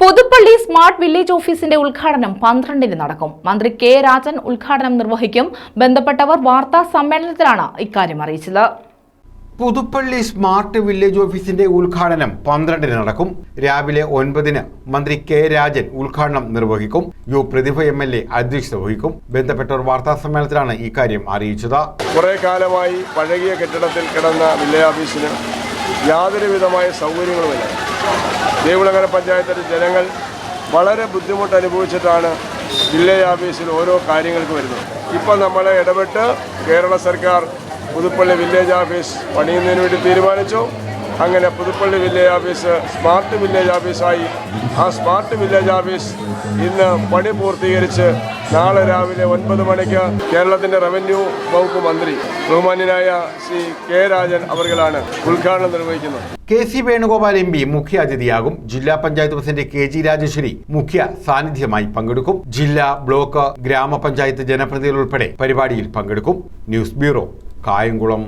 Puthuppally smart village ഓഫീസിന്റെ ഉദ്ഘാടനം പന്ത്രണ്ടിന് നടക്കും. മന്ത്രി കെ രാജൻ ഉദ്ഘാടനം നിർവഹിക്കും. ബന്ധപ്പെട്ടവർ വാർത്താ സമ്മേളനത്തിലാണ് ഇക്കാര്യം അറിയിച്ചത്. പുതുപ്പള്ളി സ്മാർട്ട് വില്ലേജ് ഓഫീസിന്റെ ഉദ്ഘാടനം പന്ത്രണ്ടിന് നടക്കും. രാവിലെ ഒൻപതിന് മന്ത്രി കെ രാജൻ ഉദ്ഘാടനം നിർവഹിക്കും. U Prathibha M L A അധ്യക്ഷത വഹിക്കും. ബന്ധപ്പെട്ടവർ വാർത്താ സമ്മേളനത്തിലാണ് ഇക്കാര്യം അറിയിച്ചത്. കുറെ കാലമായി പഴകിയ കെട്ടിടത്തിൽ കിടന്ന വില്ലേജ് ഓഫീസിന് യാതൊരു വിധമായ സൗകര്യങ്ങളുമില്ല. ദേവിളങ്ങര പഞ്ചായത്തിലെ ജനങ്ങൾ വളരെ ബുദ്ധിമുട്ട് അനുഭവിച്ചിട്ടാണ് ജില്ലാ ഓഫീസിൽ ഓരോ കാര്യങ്ങൾക്ക് വരുന്നത്. ഇപ്പം നമ്മളെ ഇടപെട്ട് കേരള സർക്കാർ പുതുപ്പള്ളി വില്ലേജ് ഓഫീസ് പണിയുന്നതിന് വേണ്ടി തീരുമാനിച്ചു. അങ്ങനെ Puthuppally village office smart village ഓഫീസായി ആ സ്മാർട്ട് വില്ലേജ് ഓഫീസ് ഇന്ന് പണി പൂർത്തീകരിച്ച് നാളെ രാവിലെ ഒൻപത് മണിക്ക് കേരളത്തിന്റെ റവന്യൂ വകുപ്പ് മന്ത്രി ബഹുമാന്യനായ ശ്രീ കെ രാജൻ അവർകളാണ് ഉദ്ഘാടനം നിർവഹിക്കുന്നത്. K C Venugopal M P മുഖ്യ അതിഥിയാകും. ജില്ലാ panchayat president K G Rajeshwari മുഖ്യ സാന്നിധ്യമായി പങ്കെടുക്കും. ജില്ലാ ബ്ലോക്ക് ഗ്രാമപഞ്ചായത്ത് ജനപ്രതിനിധികൾ ഉൾപ്പെടെ പരിപാടിയിൽ പങ്കെടുക്കും. News bureau Kayamkulam.